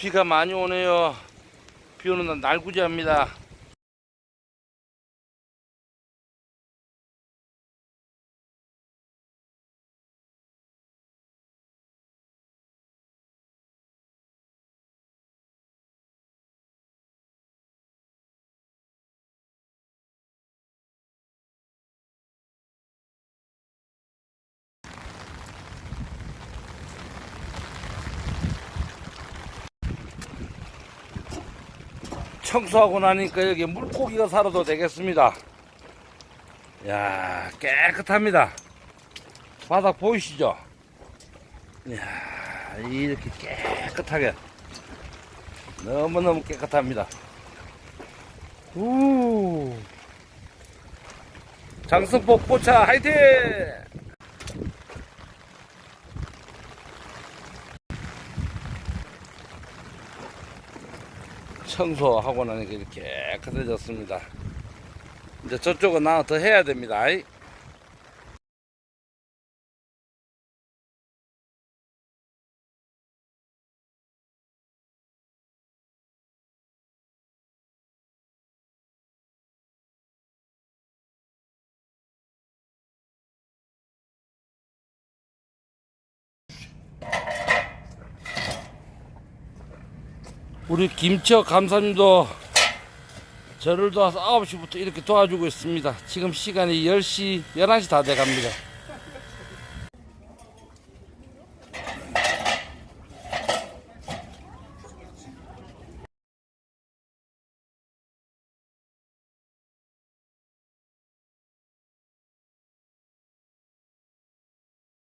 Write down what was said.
비가 많이 오네요. 비 오는 날 날구지합니다. 청소하고 나니까 여기 물고기가 살아도 되겠습니다. 야 깨끗합니다. 바닥 보이시죠? 야 이렇게 깨끗하게 너무너무 깨끗합니다. 우 장성복 포차 화이팅! 청소하고 나니까 이렇게 깨끗해졌습니다. 이제 저쪽은 나더 해야 됩니다. 아이. 우리 김치혁 감사님도 저를 도와서 9시부터 이렇게 도와주고 있습니다. 지금 시간이 10시, 11시 다 돼갑니다.